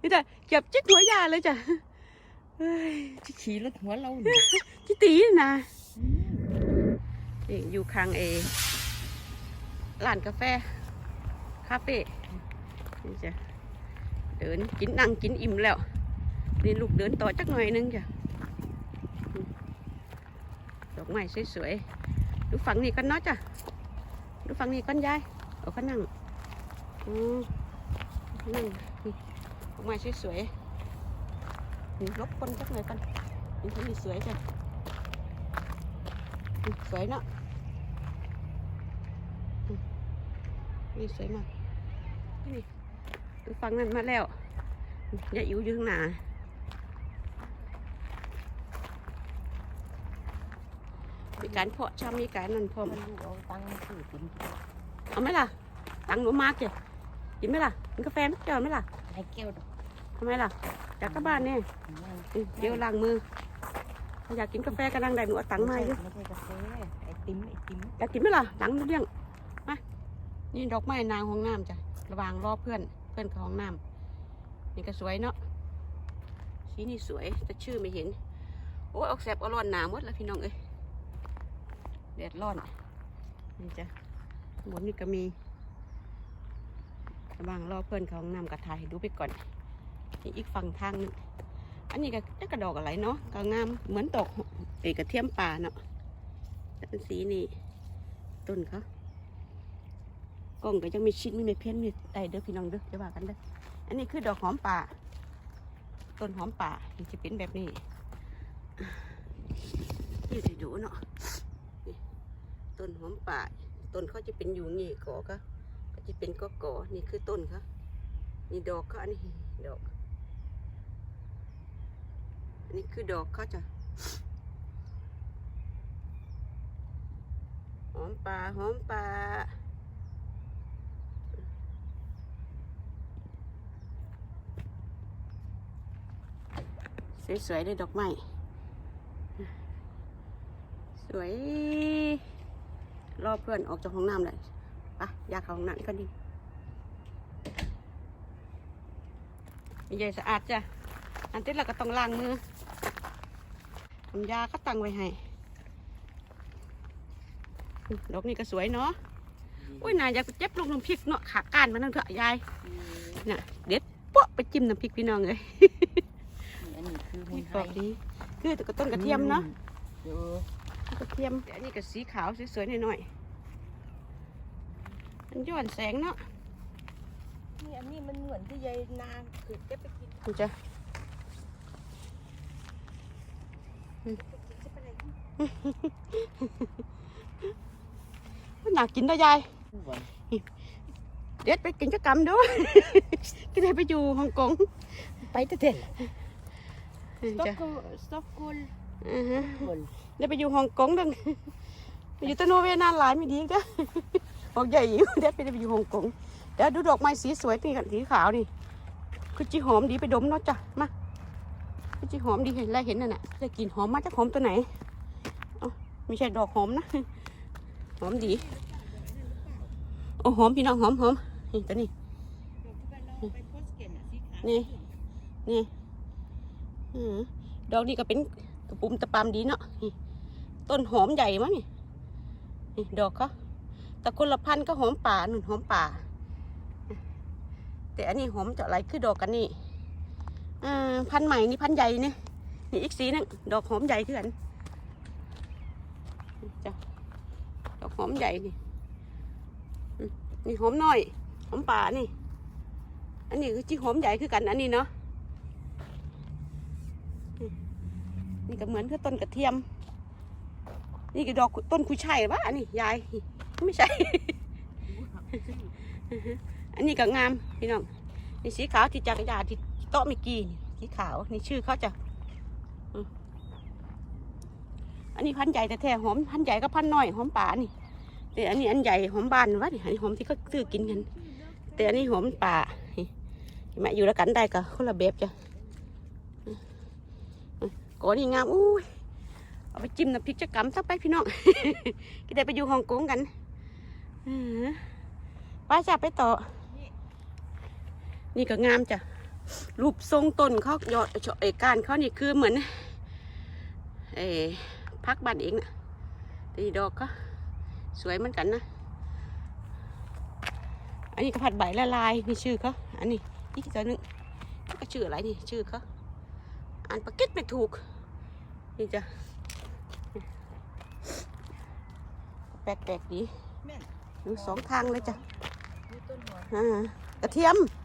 นี่จ้ะเก็บจิ๊กหัวยาเลยจ้ะเฮ้ยที่ขี่รถหัวเราเนี่ยที่ตีนี่นะนี่อยู่ข้างเอร้านกาแฟ คาเฟ่นี่จ้ะเดินกินนั่งกินอิ่มแล้ว นี่ลูกเดินต่อจักหน่อยนึงจ้ะอืมดอกไม้สวยๆ ดูฝั่งนี้กันเนาะจ้ะ ดูฝั่งนี้กันยายเอาก็นั่งอืมนั่งนี่ ดอกไม้สวยๆนี่ลบคนจักหน่อยกันนี่ที่นี่สวยจ้ะสวยเนาะนี่สวยมากนี่ดูฝั่งนั้นมาแล้วอย่าอิ๋วอยู่ข้างหน้ามีการเพาะชำมีการนั่นพร้อมเอาตังค์ซื้อกินเอาไหมล่ะ ตังค์หนูมากจ้ะกินไหมล่ะกินกาแฟไหมเจอไหมล่ะไอ้แก้วดอก ทำไมล่ะจากกลับบ้านเนี่ยนั่นอืมเดี๋ยวล้างมือถ้าอยากกินกาแฟก็นั่งได้หนูเอาตังค์มาอยู่ไม่ใช่กาแฟไอติมไอติมอยากกินไหมล่ะตังค์เลี้ยงมานี่ดอกไม้นางห้องน้ำจ้ะระหวางรอเพื่อนเพื่อนเข้าห้องน้ำนี่ก็สวยเนาะสีนี่สวยแต่ชื่อไม่เห็นโอ้ยออกแสบเอาร้อนหนาหมดแล้วพี่น้องเอ้ยแดดร้อนนี่จ้ะข้างบนนี่ก็มีระหว่างรอเพื่อนเขาห้องน้ำกระถ่ายให้ดูไปก่อนนี่ อีกฝั่งทางนึงอันนี้ก็จะกระดอกอะไรเนาะก็งามเหมือนตกเอกระเทียมป่าเนาะเป็นสีนี่ต้นเขากล้องก็ยังมีชิ้นมีไม่เพ้นมีได้เด้อพี่น้องเด้อจะว่ากันเด้ออันนี้คือดอกหอมป่าต้นหอมป่าจะเป็นแบบนี้นี่สิดูเนาะต้นหอมป่าต้นเขาจะเป็นอยู่นี่กอก็จะเป็นก็ก่อนี่คือต้นค่ะนี่ดอกเขาอันนี้ดอก อันนี้คือดอกเขาจะหอมป่าหอมป่าสวยๆเลยดอกไม้สวย รอเพื่อนออกจากห้องน้ำเลยปะอยากเข้าห้องน้ำก็ดีมีใหญ่สะอาดจ้ะ อันที่เราก็ต้องล้างมือทำยาก็ตั้งไว้ให้อืมดอกนี้ก็สวยเนาะอุ้ยนายอยากไปเจ็บลูกน้ำพริกเนาะขาก้านมันนั่นเถอะยายน่ะเด็ดเปาะไปจิ้มน้ำพริกพี่น้องเลยอันนี้คือนี่ไฮกรอบดีคือแต่ก็ต้นกระเทียมเนาะเดี๋ยวกระเทียมแต่อันนี้ก็สีขาวสวยๆหน่อยๆมันย้อนแสงเนาะนี่อันนี้มันเหมือนที่ยายนางคือจะไปกินมันจะ มันอยากกินได้ยายหวานเด็ดไปกินจักรรมด้วยก็ได้ไปอยู่ฮ่องกงไปแต่เด็ดจ้ะสต็อกโกลอือฮะคนได้ไปอยู่ฮ่องกงดังไปอยู่ตะโนเวนานหลายไม่ดีจ้ะบอกใหญ่อยู่เด็ดไปได้ไปอยู่ฮ่องกงเดี๋ยวดูดอกไม้สีสวยนี่กันสีขาวนี่คือจีหอมดีไปดมเนาะจ้ะมา คือจีหอมดีเห็นแล้วเห็นนั่นน่ะจะกลินหอมมาจากหอมตัวไหนอ้าไม่ใช่ดอกหอมนะ หอมดีโอ้หอมพี่น้องหอมหอมนี่ตัวนี้นี่นี่อดอกนี้ก็เป็นกระปุ่มตะปามดีเนาะต้นหอมใหญ่มั้งนี่นี่ดอกเขาแต่คนละพันธุ์ก็หอมป่าหนุนหอมป่า แต่อันนี้หอมจะอะไรคือดอกกันนี่ อ่าพันใหม่นี่พันใหญ่นี่นี่อีกสีนึงดอกหอมใหญ่คือกันจ้ะดอกหอมใหญ่นี่นี่หอมน้อยหอมป่านี่ อันนี้คือจีหอมใหญ่คือกันอันนี้เนาะนี่ก็เหมือนคือต้นกระเทียม นี่ก็ดอกต้นคุยช่ายปะอันนี้ยายไม่ใช่ อันนี้ก็งามพี่น้องนี่สีขาวที่จักรยานที่ โต๊ะมื่อกี้นี่สีขาวนี่ชื่อเขาจะอันนี้พันใหญ่แต่แท้หอมพันใหญ่ก็พันน้อยหอมป่านี่แต่อันนี้อันใหญ่หอมบานวะนี่อันนี้หอมที่เขาซื้อกินกัน แต่อันนี้หอมป่านี่อยู่แล้วกันได้ก็คนละแบบจ้ะกอนี่งามอุ้ยเอาไปจิ้มน้ำพริกจะกำสักไปพี่น้องก็ได้ไปอยู่ฮ่องกงกันอือไปจ้ะไปต่อ นี่ก็งามจ้ะ รูปทรงต้นเขายอดเอกการเขานี่คือเหมือนเออพักบ้านเองนะแต่อีดอกก็สวยเหมือนกันนะ อันนี้ก็ผัดใบละลายนี่ชื่อเขาอันนี้อีกตัวหนึงนี่ก็ชื่ออะไรนี่ชื่อเขาอ่านปากเก็ตไม่ถูก นี่จ้ะแปลกๆดีแม่นอยู่สองทางเลยจ้ะนี่ต้นหัวอ่ากระเทียมเออ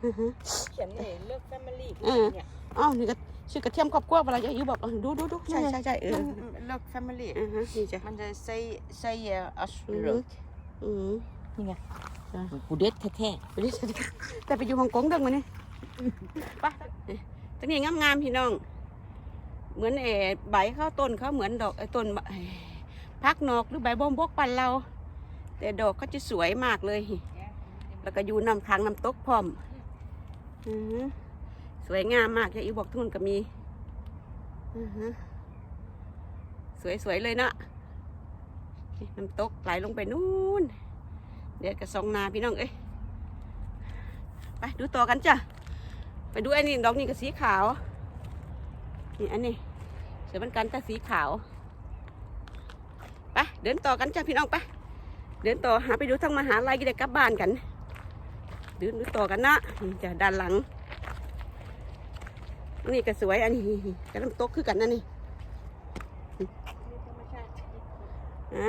เนี่ยอือฮึเขียนเลยเลือกแฟมิลี่เออ เนี่ยอ้าวนี่ก็ชื่อกระเทียมครอบครัวเวลาจะอยู่บอกเออดูดูดูใช่ใช่ใช่เออมันเลือกแฟมิลี่อือฮะนี่จ้ะมันจะใส่ใส่เอ่ออัสอือเลืฮึอกอือนี่ไงจ้ะกูเด็ดแท้ไปดิแต่ไปอยู่ฮ่องกงเดังมานี่ไปตรงนี้งามๆพี่น้อง เหมือนเออใบเขาต้นเขาเหมือนดอกไอ้ต้นบะเอ่อพักนอกหรือใบบอมบกปันเรา แต่ดอกเขาจะสวยมากเลยๆแล้วก็อยู่นำทางน้ำตกพร้อมอือฮึ สวยงามมากยายอิวบอกทุนก็มีอือฮึสวยๆเลยเนาะน้ำตกไหลลงไปนู่น เดี๋ยวกระซองนาพี่น้องเอ้ยไปดูต่อกันจ้ะ ไปดูไอ้นี่ดอกนี่ก็สีขาว นี่อันนี้เสือมันกันแต่สีขาวไปเดินต่อกันจ้ะพี่น้องไปเดินต่อหาไปดูทางมหาลัยก็ได้กลับบ้านกัน ดินดูต่อกันนะจะด้านหลัง นี่ก็สวยอันนี้กระน้ำตกคือกันนะนี่อะ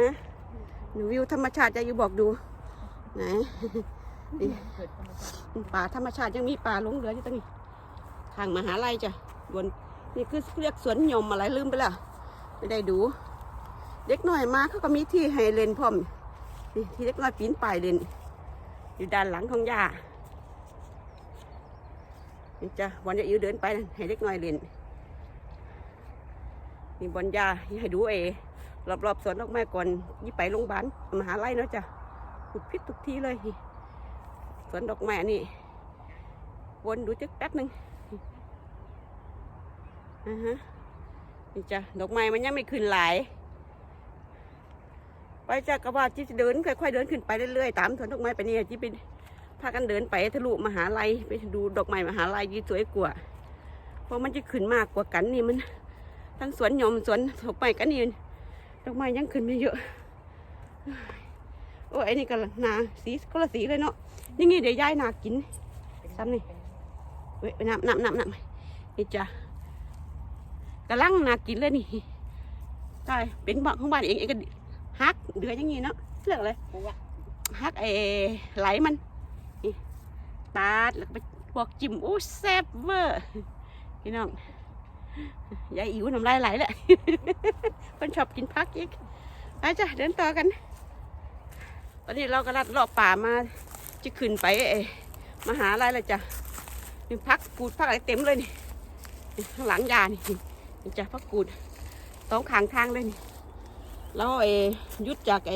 หนูวิวธรรมชาติจะอยู่บอกดูไหนป่าธรรมชาติยังมีป่าลงเหลืออยู่ตรงนี้ทางมหาลัยจ้ะบนนี่คือเรียกสวนยมอะไรลืมไปแล้วไม่ได้ดู เด็กน้อยมาเขาก็มีที่ให้เล่นพร้อมนี่ที่เด็กน้อยปีนป่ายเล่น อยู่ด้านหลังของย่านี่จ้ะวันจะอิวเดินไปให้เด็กน้อยเล่นนี่บอลยาให้ดูเอรอบๆสวนดอกไม้ก่อนยี่ไปโรงพยาบาลมหาลัยเนาะจ้ะขุดพิษทุกทีเลยสวนดอกไม้นนี่วนดูจักแป๊บหนึ่งอ่าฮะนี่จ้ะดอกไม้มันยังไม่ขึ้นหลาย ไปจากกระบาที่จะเดินค่อยๆเดินขึ้นไปเรื่อยๆตามสวนดอกไม้ไปนี่ยที่เป็นพากันเดินไปทะลุมหาลัยไปดูดอกไม้มหาลัยยี่สวยกว่า เพราะมันจะขึ้นมากกว่ากันนี่มัน ทั้งสวนหยมสวนดอกไม้กันนี่ดอกไม้ยังขึ้นไม่เยอะ โอ้ไอ้นี่ก็นาสีก็ละสีเลยเนาะนี่ไงเดี๋ยวยายนากินซ้ำนี่เว้ยน้ำน้ำน้ำน้ำนี่จ้ะกำลังนากินเลยนี่ใช่เป็นบ้านของบ้านเองเองก็ฮัก เดือยอย่างงี้เนาะเรื่องอะไรฮักไอ้ไหลมันนี่ตาดแล้วก็ไปบอกจิ้มโอ้แซ่บเวอร์พี่น้องยายอิ๋วน้ำลายไหลแหละเพิ่นชอบกินพักอีกไปจ้ะเดินต่อกัน ตอนนี้เราก็ลัดเลาะป่ามาจะขึ้นไปเออมหาลัยเลยจ้ะนี่พักกูดพักอะไรเต็มเลยนี่นี่ข้างหลังยานี่นี่จ้ะพักกูดสองข้างทางเลยนี่ แล้วเอหยุดจากไอ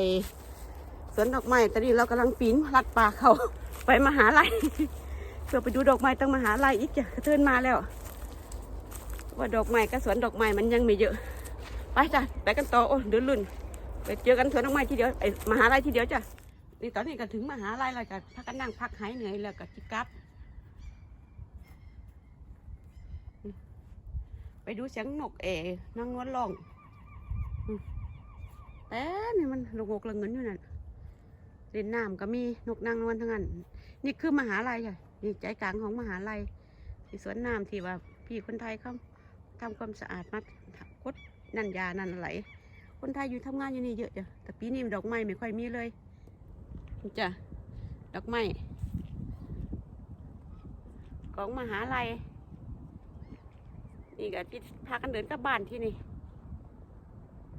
สวนดอกไม้ตอนนี้เรากำลังปีนลัดป่าเขาไปมหาลัยเพื่อไปดูดอกไม้ต้องมหาลัยอีกจ้ะกระเทินมาแล้ว ว่าดอกไม้กับสวนดอกไม้มันยังไม่เยอะ ไปจ้ะไปกันต่อโอ้เดินลุ่นไปเจอกันสวนดอกไม้ทีเดียวไอมหาลัยทีเดียวจ้ะนี่ตอนนี้ก็ถึงมหาลัยแล้วก็พักกันนั่งพักหายเหนื่อยแล้วก็จิกับไปดูเสียงนกเอ๋นางนวลร้อง แต่นี่มันลงกละเงินอยู่นั่นเล่นน้ำก็มีนกนางนวลทั้งนั้น นี่คือมหาลัยจ้ะนี่ใจกลางของมหาลัยที่สวนน้ำที่ว่าพี่คนไทยเขาทำความสะอาดมาคดนั่นยานั่นอะไรคนไทยอยู่ทำงานอยู่นี่เยอะจ้ะแต่ปีนี้ดอกไม้ไม่ค่อยมีเลยจ้ะดอกไม้ของมหาลัยนี่ก็ที่พากันเดินกลับบ้านที่นี่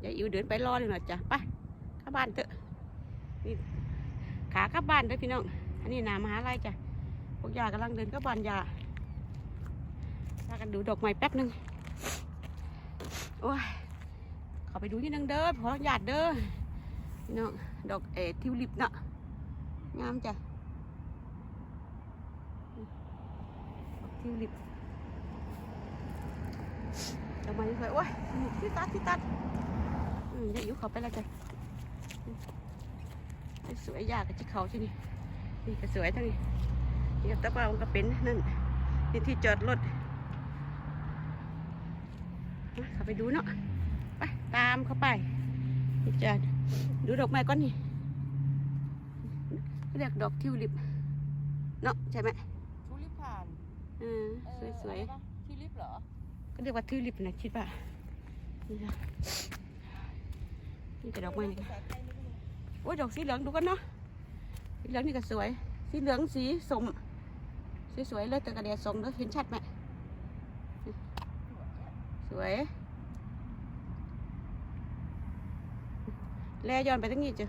ย่าอิวเดินไปรอเลยหน่อยจ้ะไปกลับบ้านเถอะนี่ขากลับบ้านเด้อพี่น้องอันนี้นามหาลัยจ้ะพวกยากำลังเดินกลับบ้านยาพากันดูดอกไม้แป๊บหนึงโอ้ยขาไปดูที่นึงเด้อขอญาติเด้อพี่น้องดอกเออทิวลิปเนาะงามจ้ะทิวลิปดอกไม้สวยโอ้ยที่ตัดที่ตัด อืมเดี๋ยวอิ๋วเขาไปแล้วจ้ะอืมสวยยากกับที่เขาใช่นี่นี่ก็สวยทั้งนี้นี่ก็ตะเปาก็เป็นนั่นนี่ที่จอดรถมาเข้าไปดูเนาะไปตามเข้าไปนี่จะดูดอกไม้ก่อนนี่เรียกดอกทิวลิปเนาะใช่ไหมทุลิปผ่านเออสวยๆทุลิปเหรอๆก็เรียกว่าทิวลิปนะคิดว่านี่จ้ะ นี่แต่ดอกไม้นี่โอ้ยดอกสีเหลืองดูกันเนาะสีเหลืองนี่ก็สวย สีเหลืองสีสมสวยๆเลยแต่กระเดียดส่งเด้อเห็นชัดไหมสวยแลย้อนไปทั้งนี้จ้ะ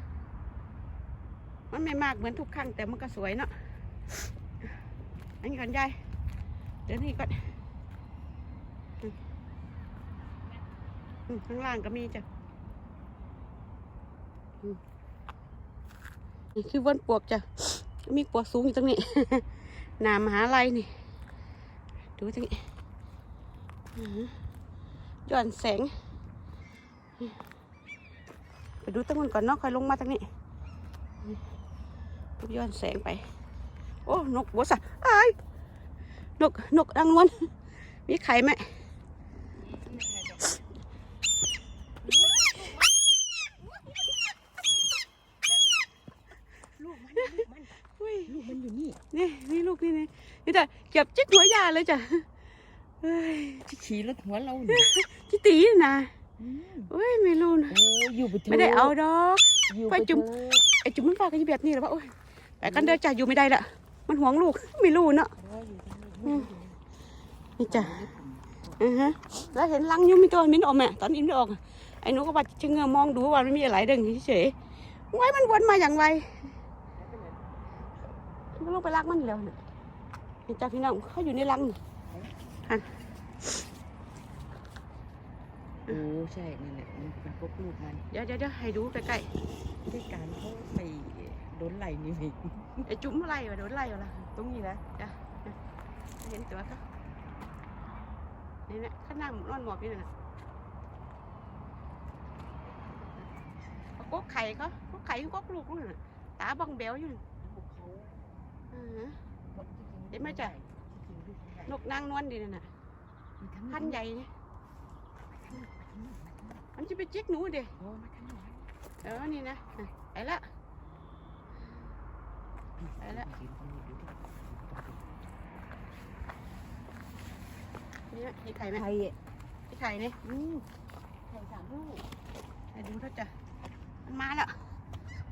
มันไม่มากเหมือนทุกครั้งแต่มันก็สวยเนาะอันนี้ก่อนยายเดี๋ยวนี้ก่อนข้างล่างก็มีจ้ะ นี่คือวนปวกจ้ะ มีปวกสูงอยู่ตรงนี้ หนามหาลัยนี่ ดูตรงนี้ย้อนแสง ไปดูตรงนู้นก่อนเนาะค่อยลงมาตรงนี้ย้อนแสงไป โอ้ นกบัวสัไอ้นก นกดังนวลมีไข่ไหม ลูกมันลูกมัน อุ้ย ลูกมันอยู่ นี่นี่นี่ลูกนี่นี่นี่แต่เก็บจิ๊กหัวยาเลยจ้ะเฮ้ยที่ขี่รถหัวเราเนี่ยจิตีนี่นะอืมเฮ้ยไม่รู้นะโอ้อยู่ไปเถอะไม่ได้เอาดอก อยู่ไปไปจุ๊จุ่บมไอ้จุ๋มมันฝากกันอยู่แบบนี้หรอวะโอ้ยไปกันเดินจ้ะอยู่ไม่ได้ละมันห่วงลูกไม่รู้เนาะนี่จ้ะอือฮะแล้วเห็นลังอยุ่มีตัวมิ้นออกไหมตอนนี้ไม่ออกอะไอ้หนูก็ว่าจะเงยมองดูว่ามันมีอะไรเด้งเฉยๆไว้มันวนมาอย่างไรมัน ลงไปลักมันแล้วน่ะนี่จ้ะพี่น้องเขาอยู่ในลังนี่โอ้ใช่นั่นแหละมันเป็นพวกลูกมันเดี๋ยวเดี๋ยวเดี๋ยวให้ดูใกล้ด้วยการเขาไปโดนไหลนี่เองๆไอ้จุ๋มไล่วะโดนไล่วะล่ะตรงนี้นะเห็นตัวเขานี่นะข้างหน้านอนหมอบนี่นะเอากกไข่เขากกไข่กกลูกนู่นน่ะตาบังเบลอยู่ เห็นไหมจ๊ะจริงๆลูกใหญ่นกนางนวลดีนั่นน่ะมีทั้งพันใหญ่เนี่ยมันจะไปจิกหนูเด้โอ้มาทั้งหมดเออนี่นะอะไปละไปแล้วเนี่ยมีไข่ไหมไข่อะมีไข่เนี่ยอืมไข่สามลูกให้ดูแล้วจ้ะมันมาแล้ว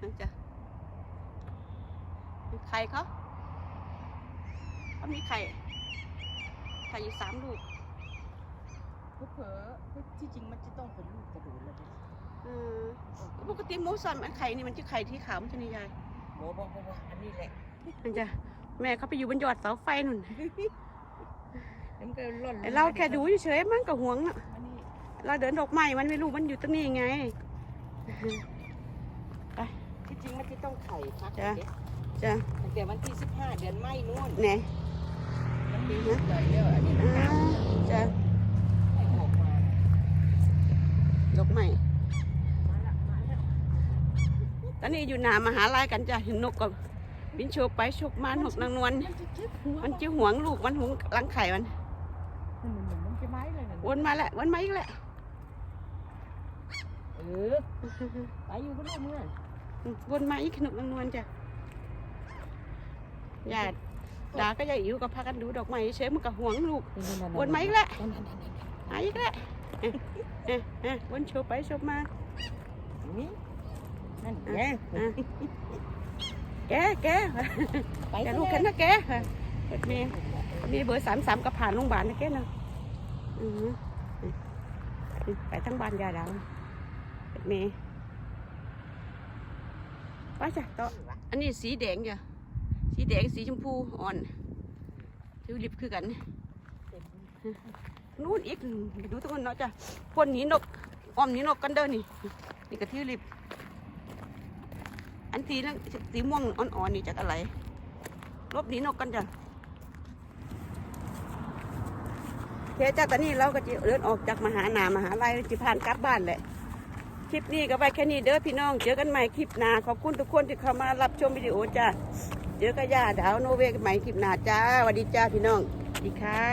นั่นจ้ะมีไข่เขา เขามีไข่ไข่อยู่สามลูกเผลอๆที่จริงมันจะต้องเป็นลูกกระโดดเลยนะเออปกติหมูสันมันไข่นี่มันจะไข่ที่ขาวมันจะนี่ยายโบบอกบอกว่าอันนี้แหละนั่นจ้ะแม่เขาไปอยู่บนยอดเสาไฟนุ่นแล้วมันก็ร่อนลงไอ้เราแค่ดูเฉยๆมันก็ห่วงน่ะอันนี้เราเดินดอกไม้มันไม่รู้มันอยู่ตรงนี้ไง ที่จริงมันจะต้องไข่พักจ้ะเด็กจ้ะ ตั้งแต่วันที่สิบห้าเดือนไม่นู่น เนี่ย จ้ะให้ออกมาดอกไม้มาละมาละตอนนี้อยู่หนามหาลัยกันจ้ะเห็นนกกับบินโชกไปโชกมานกนางนวลมันจะห่วงลูกมันห่วงรังไข่มันมันมือนมันจะไม้เละวนมาแล้ววนมาอีกแล้วเออไปอยู่ก็ลูกเมื่อวนมาอีกนกนางนวลจ้ะญาติ ดาก็ยายอิ๋วก็พากันดูดอกไม้เฉยมันก็ห่วงลูกวนมาอีกแล้วหาอีกแล้วเอ๊ะเอ๊ะเอ๊ะวนโชกไปโชกมานี่นั่นแกอะแกแกไปแกซะลูกแล้เข็นวนะแกรถเมย์มีเบอร์สามสามกับผ่านโรงพยาบาลนะแกเนาะอือหือไปทั้งบ้านยาดาวรถเมย์ไปจ้ะต่ออันนี้สีแดงจ้ะ สีแดงสีชมพูอ่อนทิวลิปคือกันนู่นอีกดูทุกคนเนาะจ้ะพวนหนีนกอ้อมหนีนกกันเด้อนี่นี่ก็ทิวลิปอันสีนั่นสีม่วงอ่อนๆนี่จากอะไรลบหนีนกกันจ้ะเคจ้ะตอนนี้เราก็จะเดินออกจากมหาหนามหาลัยจะผ่านกลับบ้านแหละคลิปนี้ก็ไปแค่นี้เด้อพี่น้อง เจอกันใหม่คลิปหน้าขอบคุณทุกคนที่เข้ามารับชมวิดีโอจ้า เดี๋ยวก็ย่าดาวโนเวกใหม่คลิปหน้าจ้าสวัสดีจ้าพี่น้องดีค่ะ